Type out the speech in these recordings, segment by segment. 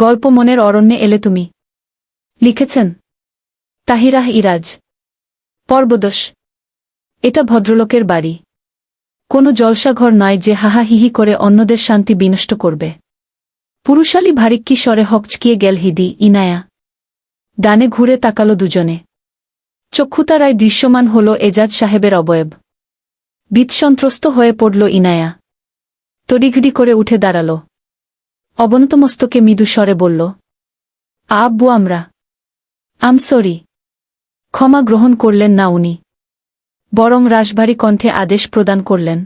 গল্প মনের অরণ্যে এলে তুমি। লিখেছেন, তাহিরাহ ইরাজ। পর্বদোষ এটা ভদ্রলোকের বাড়ি। কোনো জলসাঘর নয় যে হাহা হিহি করে অন্যদের শান্তি বিনষ্ট করবে। পুরুষালী ভারিক্কি স্বরে হকচকিয়ে গেল হিদি, ইনায়া। ডানে ঘুরে তাকালো দুজনে। চক্ষুতারায় দৃশ্যমান হল এজাজ সাহেবের অবয়ব। বিৎসন্ত্রস্ত হয়ে পড়ল ইনায়া। তড়িঘড়ি করে উঠে দাঁড়াল। অবনতমস্তকে মৃদু স্বরে বলল, আব্বু, আমরা। I'm sorry. ক্ষমা গ্রহণ করলেন না উনি। বরং রাশভারী কণ্ঠে আদেশ প্রদান করলেন,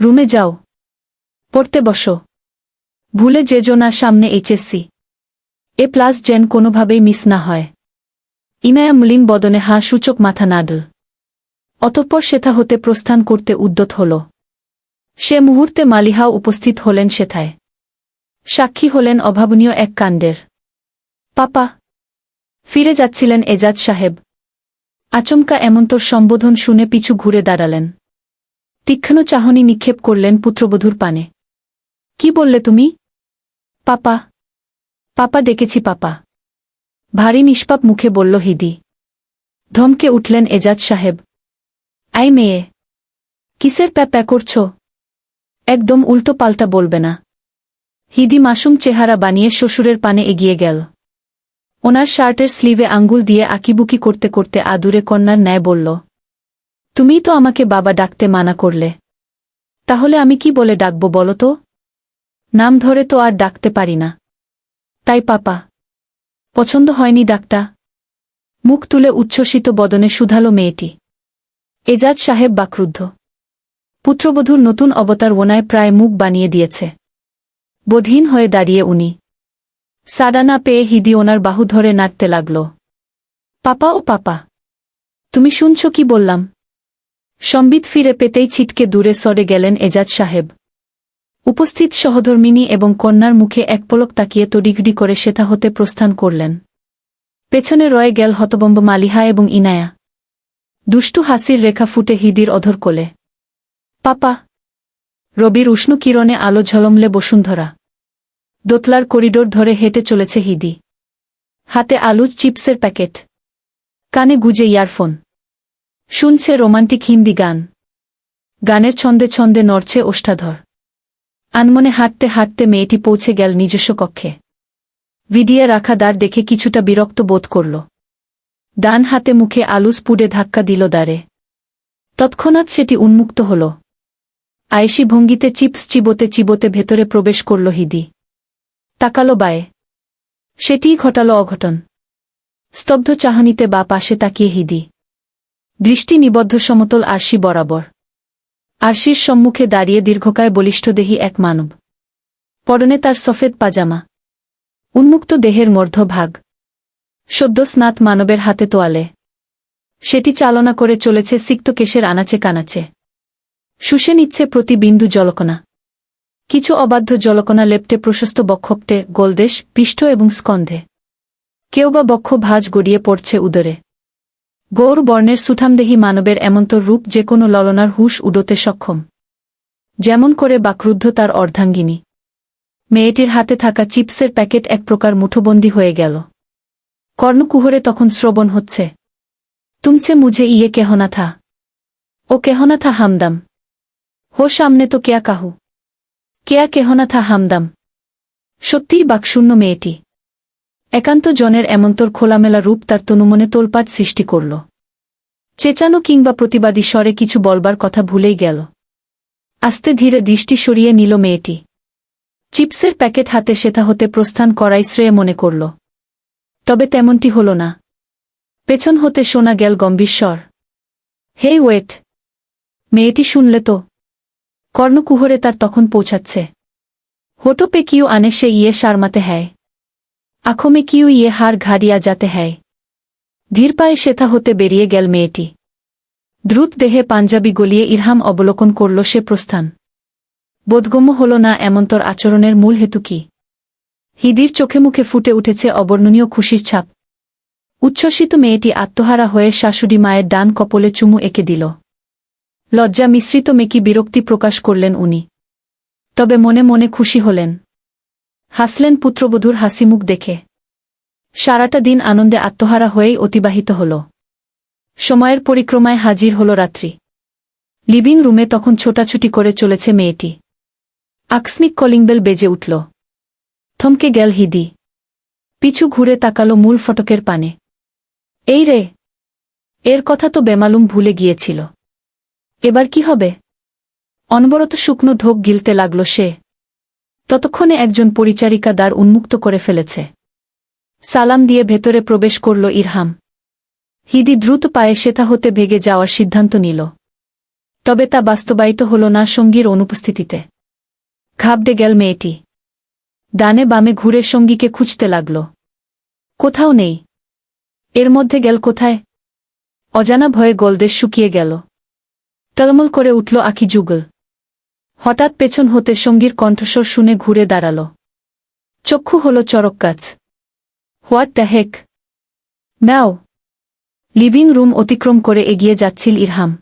রুমে যাও। পড়তে বসো। ভুলে যেজো না সামনে এইচএসসি এ প্লাস জেন কোনোভাবেই মিস না হয়। ইনায়া মলিন বদনে হাঁ সূচক মাথা নাডল অতঃপর সেথা হতে প্রস্থান করতে উদ্যত হল। সে মুহূর্তে মালিহা উপস্থিত হলেন সেথায়। সাক্ষী হলেন অভাবনীয় এক কাণ্ডের। পাপা, ফিরে যাচ্ছিলেন এজাজ সাহেব। আচমকা এমন্তর সম্বোধন শুনে পিছু ঘুরে দাঁড়ালেন। তীক্ষ্ণ চাহনি নিক্ষেপ করলেন পুত্রবধূর পানে। কি বললে তুমি? পাপা পাপা ডেকেছি পাপা। ভারী নিষ্পাপ মুখে বলল হিদি। ধমকে উঠলেন এজাজ সাহেব। আই মেয়ে, কিসের প্যা প্যা করছ? একদম উল্টো পাল্টা বলবে না। হিদি মাসুম চেহারা বানিয়ে শ্বশুরের পানে এগিয়ে গেল। ওনার শার্টের স্লিভে আঙ্গুল দিয়ে আকিবুকি করতে করতে আদুরে কন্যার ন্যায় বলল, তুমিই তো আমাকে বাবা ডাকতে মানা করলে। তাহলে আমি কি বলে ডাকব বলো তো? নাম ধরে তো আর ডাকতে পারি না। তাই পাপা, পছন্দ হয়নি ডাকটা। মুখ তুলে উচ্ছ্বসিত বদনে শুধালো মেয়েটি। এজাজ সাহেব বাক্রুদ্ধ। পুত্রবধূর নতুন অবতার ওনায় প্রায় মুখ বানিয়ে দিয়েছে। বোধহীন হয়ে দাঁড়িয়ে উনি। সাডা না পেয়ে হিদি ওনার বাহু ধরে নাড়তে লাগল। পাপা ও পাপা, তুমি শুনছ কি বললাম? সম্বিত ফিরে পেতেই ছিটকে দূরে সরে গেলেন এজাজ সাহেব। উপস্থিত সহধর্মিনী এবং কন্যার মুখে এক পলক তাকিয়ে তড়িঘড়ি করে সেথা হতে প্রস্থান করলেন। পেছনে রয়ে গেল হতবম্ব মালিহা এবং ইনায়া। দুষ্টু হাসির রেখা ফুটে হিদির অধর কোলে পাপা, রবির উষ্ণ কিরণে আলো ঝলমলে বসুন্ধরা। দোতলার করিডোর ধরে হেঁটে চলেছে হিদি। হাতে আলু চিপসের প্যাকেট। কানে গুজে ইয়ারফোন। শুনছে রোমান্টিক হিন্দি গান। গানের ছন্দে ছন্দে নড়ছে ওষ্ঠাধর। আনমনে হাঁটতে হাঁটতে মেয়েটি পৌঁছে গেল নিজস্ব কক্ষে। ভিডিয়ে রাখা দ্বার দেখে কিছুটা বিরক্ত বোধ করল। ডান হাতে মুখে আলুস পুড়ে ধাক্কা দিল দ্বারে। তৎক্ষণাৎ সেটি উন্মুক্ত হল। আয়েসি ভঙ্গিতে চিপস চিবোতে চিবোতে ভেতরে প্রবেশ করল হিদি। তাকালো বায়ে। সেটিই ঘটালো অঘটন। স্তব্ধ চাহনিতে বা পাশে তাকিয়ে হিদি। দৃষ্টি নিবদ্ধ সমতল আরশি বরাবর। আরশির সম্মুখে দাঁড়িয়ে দীর্ঘকায় বলিষ্ঠ বলিষ্ঠদেহী এক মানব। পরনে তার সফেদ পাজামা। উন্মুক্ত দেহের মর্ধভাগ সদ্য স্নাত মানবের হাতে তোয়ালে। সেটি চালনা করে চলেছে সিক্ত কেশের আনাচে কানাচে। শুষে নিচ্ছে প্রতি বিন্দু জলকণা। কিছু অবাধ্য জলকণা লেপটে প্রশস্ত বক্ষপটে গোলদেশ, পিষ্ঠ এবং স্কন্ধে। কেউ বা বক্ষ ভাজ গড়িয়ে পড়ছে উদরে। গৌর বর্ণের সুঠামদেহী মানবের এমন্তর রূপ যে কোনো ললনার হুশ উডোতে সক্ষম। যেমন করে বাক্রুদ্ধ তার অর্ধাঙ্গিনী। মেয়েটির হাতে থাকা চিপসের প্যাকেট এক প্রকার মুঠোবন্দী হয়ে গেল। কর্ণকুহরে তখন শ্রবণ হচ্ছে। তুমছে মুঝে ইয়ে কেহনা থা ও কেহনা থা হামদাম। হো সামনে তো কেয়া কাহু। কেয়া কেহনা থা হামদাম। সত্যিই বাকশূন্য মেয়েটি। একান্ত জনের এমন্তর খোলামেলা রূপ তার তনুমনে তোলপাট সৃষ্টি করল। চেঁচানো কিংবা প্রতিবাদী স্বরে কিছু বলবার কথা ভুলেই গেল। আস্তে ধীরে দৃষ্টি সরিয়ে নিল মেয়েটি। চিপসের প্যাকেট হাতে সেথা হতে প্রস্থান করাই শ্রেয় মনে করল। তবে তেমনটি হল না। পেছন হতে শোনা গেল গম্ভীর স্বর। Hey wait. মেয়েটি শুনলে তো কর্ণকুহরে তার তখন পৌঁছাচ্ছে। হোটো পে কিউ আনে সে ইয়ে সারমাতে হ্যায়। আঁখো মে কিউ ইয়ে হার ঘাড়িয়া যাতে হ্যায়। ধীর পায়ে সেথা হতে বেরিয়ে গেল মেয়েটি। দ্রুত দেহে পাঞ্জাবি গলিয়ে ইরহাম অবলোকন করল সে প্রস্থান। বোধগম্য হল না এমন্তর আচরণের মূল হেতু কি? হিদির চোখে মুখে ফুটে উঠেছে অবর্ণনীয় খুশির ছাপ। উচ্ছ্বসিত মেয়েটি আত্মহারা হয়ে শাশুড়ি মায়ের ডান কপলে চুমু এঁকে দিল। লজ্জা মিশ্রিত মেকি বিরক্তি প্রকাশ করলেন উনি। তবে মনে মনে খুশি হলেন। হাসলেন পুত্রবধূর হাসিমুখ দেখে। সারাটা দিন আনন্দে আত্মহারা হয়েই অতিবাহিত হল। সময়ের পরিক্রমায় হাজির হল রাত্রি। লিভিং রুমে তখন ছোটাছুটি করে চলেছে মেয়েটি। আকস্মিক কলিংবেল বেজে উঠল। থমকে গেল হিদি। পিছু ঘুরে তাকালো মূল ফটকের পানে। এই রে! এর কথা তো বেমালুম ভুলে গিয়েছিল। এবার কি হবে? অনবরত শুকনো ধোক গিলতে লাগল সে। ততক্ষণে একজন পরিচারিকা দ্বার উন্মুক্ত করে ফেলেছে। সালাম দিয়ে ভেতরে প্রবেশ করল ইরহাম। হিদি দ্রুত পায়ে সেথা হতে ভেগে যাওয়ার সিদ্ধান্ত নিল। তবে তা বাস্তবায়িত হল না সঙ্গীর অনুপস্থিতিতে। ঘাবড়ে গেল মেয়েটি। ডানে বামে ঘুরে সঙ্গীকে খুঁজতে লাগল। কোথাও নেই। এর মধ্যে গেল কোথায়? অজানা ভয়ে গলদেশ শুকিয়ে গেল। টলমল করে উঠল আখি যুগল। হঠাৎ পেছন হতে সঙ্গীর কণ্ঠস্বর শুনে ঘুরে দাঁড়াল। চক্ষু হল চরক গাছ। What the heck? Meow. Living room অতিক্রম করে এগিয়ে যাচ্ছিল ইরহাম।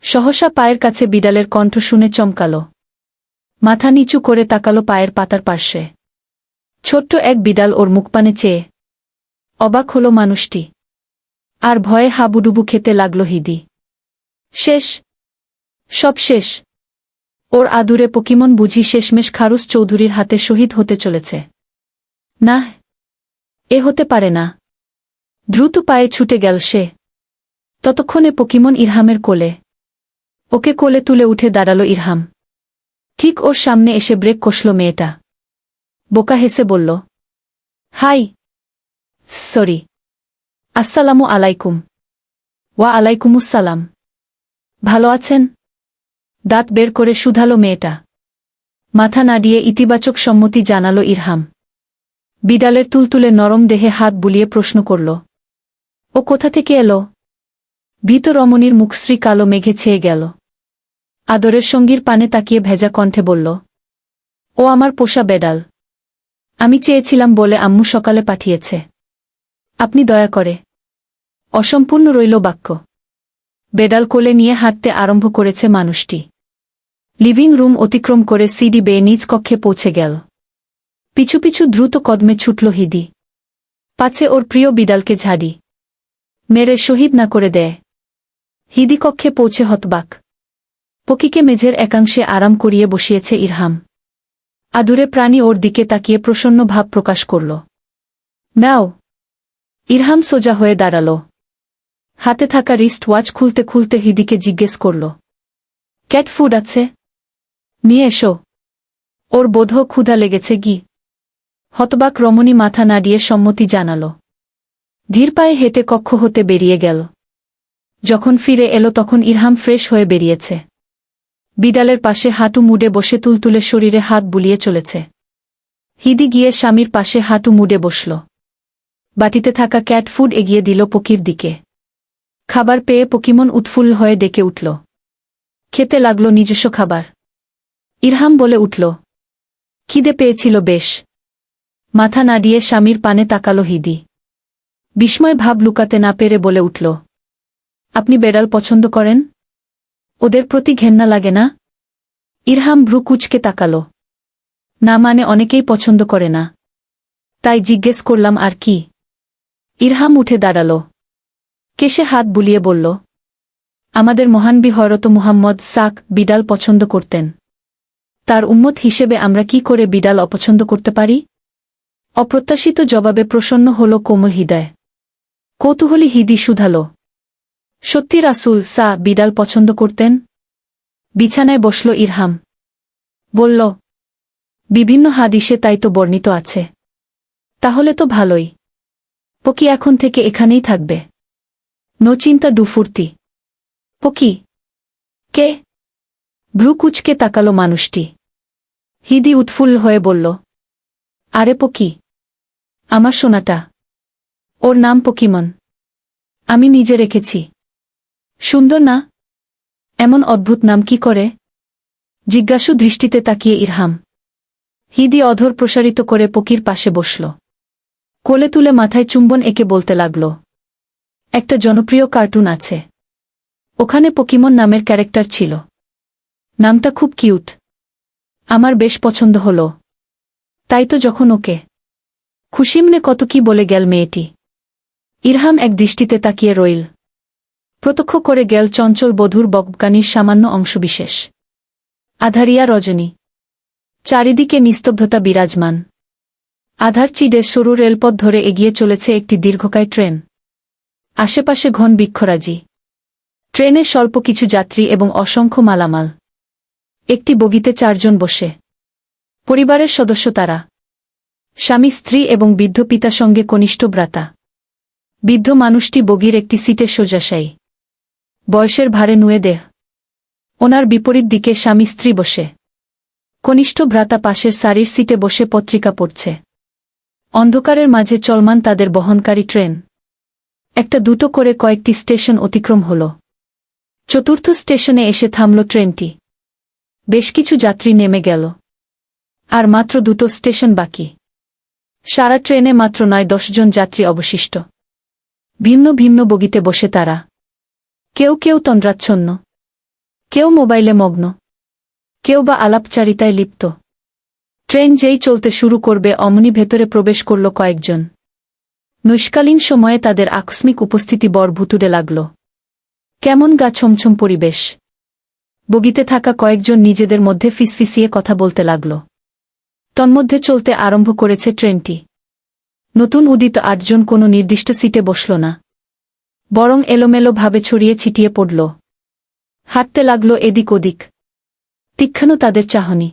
সহসা পায়ের কাছে বিড়ালের কণ্ঠ শুনে চমকাল। মাথা নিচু করে তাকালো পায়ের পাতার পার্শ্বে। ছোট্ট এক বিড়াল ওর মুখপানে চেয়ে। অবাক হল মানুষটি। আর ভয়ে হাবুডুবু খেতে লাগল হিদি। শেষ। সব শেষ। ওর আদুরে পকিমন বুঝি শেষমেশ খারুস চৌধুরীর হাতে শহীদ হতে চলেছে। না, এ হতে পারে না। দ্রুত পায়ে ছুটে গেল সে। ততক্ষণে পকিমন ইরহামের কোলে। ওকে কোলে তুলে উঠে দাঁড়াল ইরহাম। ঠিক ওর সামনে এসে ব্রেক কষল মেয়েটা। বোকা হেসে বলল, হাই, সরি। আসসালামু আলাইকুম। ওয়া আলাইকুমুসসালাম ভালো আছেন? দাঁত বের করে শুধালো মেয়েটা। মাথা নাড়িয়ে ইতিবাচক সম্মতি জানালো ইরহাম। বিড়ালের তুলতুলে নরম দেহে হাত বুলিয়ে প্রশ্ন করল, ও কোথা থেকে এলো? ভীত রমণীর মুখশ্রী কালো মেঘে ছেয়ে গেল। আদরের সঙ্গীর পানে তাকিয়ে ভেজা কণ্ঠে বলল, ও আমার পোষা বেডাল। আমি চেয়েছিলাম বলে আম্মু সকালে পাঠিয়েছে। আপনি দয়া করে। অসম্পূর্ণ রইল বাক্য। বেডাল কোলে নিয়ে হাঁটতে আরম্ভ করেছে মানুষটি। লিভিং রুম অতিক্রম করে সিডি বেয়ে নিজ কক্ষে পৌঁছে গেল। পিছু পিছু দ্রুত কদমে ছুটল হিদি। পাছে ওর প্রিয় বিড়ালকে ঝাড়ি। মেরে শহীদ না করে দেয়। হিদি কক্ষে পৌঁছে হতবাক। পকিকে মেঝের একাংশে আরাম করিয়ে বসিয়েছে ইরহাম। আদুরে প্রাণী ওর দিকে তাকিয়ে প্রসন্ন ভাব প্রকাশ করল। নাও। ইরহাম সোজা হয়ে দাঁড়াল। হাতে থাকা রিস্ট ওয়াচ খুলতে খুলতে হিদিকে জিজ্ঞেস করল ক্যাট ফুড আছে? নিয়ে এসো। ওর বোধ ক্ষুধা লেগেছে গি। হতবাক রমণী মাথা নাড়িয়ে সম্মতি জানাল। ধীর পায়ে হেঁটে কক্ষ হতে বেরিয়ে গেল। যখন ফিরে এলো তখন ইরহাম ফ্রেশ হয়ে বেরিয়েছে। বিড়ালের পাশে হাঁটু মুডে বসে তুলতুলে শরীরে হাত বুলিয়ে চলেছে। হিদি গিয়ে স্বামীর পাশে হাঁটু মুডে বসল। বাটিতে থাকা ক্যাট ফুড এগিয়ে দিল পকির দিকে। খাবার পেয়ে পকিমন উৎফুল্ল হয়ে ডেকে উঠল। খেতে লাগল নিজস্ব খাবার। ইরহাম বলে উঠল, খিদে পেয়েছিল বেশ। মাথা নাড়িয়ে স্বামীর পানে তাকালো হিদি। বিস্ময় ভাব লুকাতে না পেরে বলে উঠল, আপনি বেড়াল পছন্দ করেন? ওদের প্রতি ঘেন্না লাগে না? ইরহাম ভ্রু কুচকে তাকাল, না মানে অনেকেই পছন্দ করে না। তাই জিজ্ঞেস করলাম আর কি? ইরহাম উঠে দাঁড়াল কেশে হাত বুলিয়ে বলল, আমাদের মহানবী হরত মুহাম্মদ সাক বিড়াল পছন্দ করতেন। তার উম্মত হিসেবে আমরা কি করে বিড়াল অপছন্দ করতে পারি? অপ্রত্যাশিত জবাবে প্রসন্ন হল কোমল হৃদয়। কৌতূহলী হিদি শুধাল, সত্যি রাসুল সা বিড়াল পছন্দ করতেন? বিছানায় বসল ইরহাম। বলল, বিভিন্ন হাদিসে তাই তো বর্ণিত আছে। তাহলে তো ভালোই। পকি এখন থেকে এখানেই থাকবে। নো চিন্তা ডুফুর্তি পকি কে ভ্রুকুচকে তাকালো মানুষটি হিদি উৎফুল্ল হয়ে বলল আরে পকি আমার সোনাটা ওর নাম পকিমন আমি নিজে রেখেছি সুন্দর না এমন অদ্ভুত নাম কি করে জিজ্ঞাসু দৃষ্টিতে তাকিয়ে ইরহাম। হিদি অধর প্রসারিত করে পকির পাশে বসল। কোলে তুলে মাথায় চুম্বন একে বলতে লাগল। একটা জনপ্রিয় কার্টুন আছে। ওখানে পকিমন নামের ক্যারেক্টার ছিল। নামটা খুব কিউট। আমার বেশ পছন্দ হল। তাই তো যখন ওকে খুশিমনে কত কি বলে গেল মেয়েটি। ইরহাম এক দৃষ্টিতে তাকিয়ে রইল। প্রত্যক্ষ করে গেল চঞ্চল বধুর বকবকানির সামান্য অংশবিশেষ। আধারিয়া রজনী। চারিদিকে নিস্তব্ধতা বিরাজমান। আধার চিডের সরু রেলপথ ধরে এগিয়ে চলেছে একটি দীর্ঘকায় ট্রেন। আশেপাশে ঘন বৃক্ষরাজি। ট্রেনে স্বল্প কিছু যাত্রী এবং অসংখ্য মালামাল। একটি বগিতে চারজন বসে। পরিবারের সদস্য তারা। স্বামী, স্ত্রী এবং বৃদ্ধ পিতা সঙ্গে কনিষ্ঠ ভ্রাতা। বৃদ্ধ মানুষটি বগির একটি সিটে সোজাশায়ী বয়সের ভারে নুয়ে দেহ। ওনার বিপরীত দিকে স্বামী, স্ত্রী বসে। কনিষ্ঠ ভ্রাতা পাশের সারির সিটে বসে পত্রিকা পড়ছে। অন্ধকারের মাঝে চলমান তাদের বহনকারী ট্রেন। একটা দুটো করে কয়েকটি স্টেশন অতিক্রম হল। চতুর্থ স্টেশনে এসে থামল ট্রেনটি। বেশ কিছু যাত্রী নেমে গেল। আর মাত্র দুটো স্টেশন বাকি। সারা ট্রেনে মাত্র নয় দশজন যাত্রী অবশিষ্ট। ভিন্ন ভিন্ন বগিতে বসে তারা। কেউ কেউ তন্দ্রাচ্ছন্ন। কেউ মোবাইলে মগ্ন। কেউ বা আলাপচারিতায় লিপ্ত। ট্রেন যেই চলতে শুরু করবে, অমনি ভেতরে প্রবেশ করল কয়েকজন। নৈষ্কালীন সময়ে তাদের আকস্মিক উপস্থিতি বর ভুতুড়ে লাগল। কেমন গা ছমছম পরিবেশ। বগিতে থাকা কয়েকজন নিজেদের মধ্যে ফিসফিসিয়ে কথা বলতে লাগল। তন্মধ্যে চলতে আরম্ভ করেছে ট্রেনটি। নতুন উদিত আটজন কোনো নির্দিষ্ট সিটে বসল না। বরং এলোমেলো ভাবে ছড়িয়ে ছিটিয়ে পড়ল। হাঁটতে লাগল এদিক ওদিক। তীক্ষ্ণ তাদের চাহনি।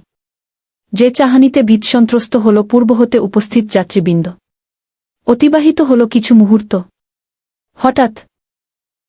যে চাহানিতে ভীতসন্ত্রস্ত হল পূর্ব হতে উপস্থিত যাত্রীবৃন্দ। অতিবাহিত হল কিছু মুহূর্ত। হঠাৎ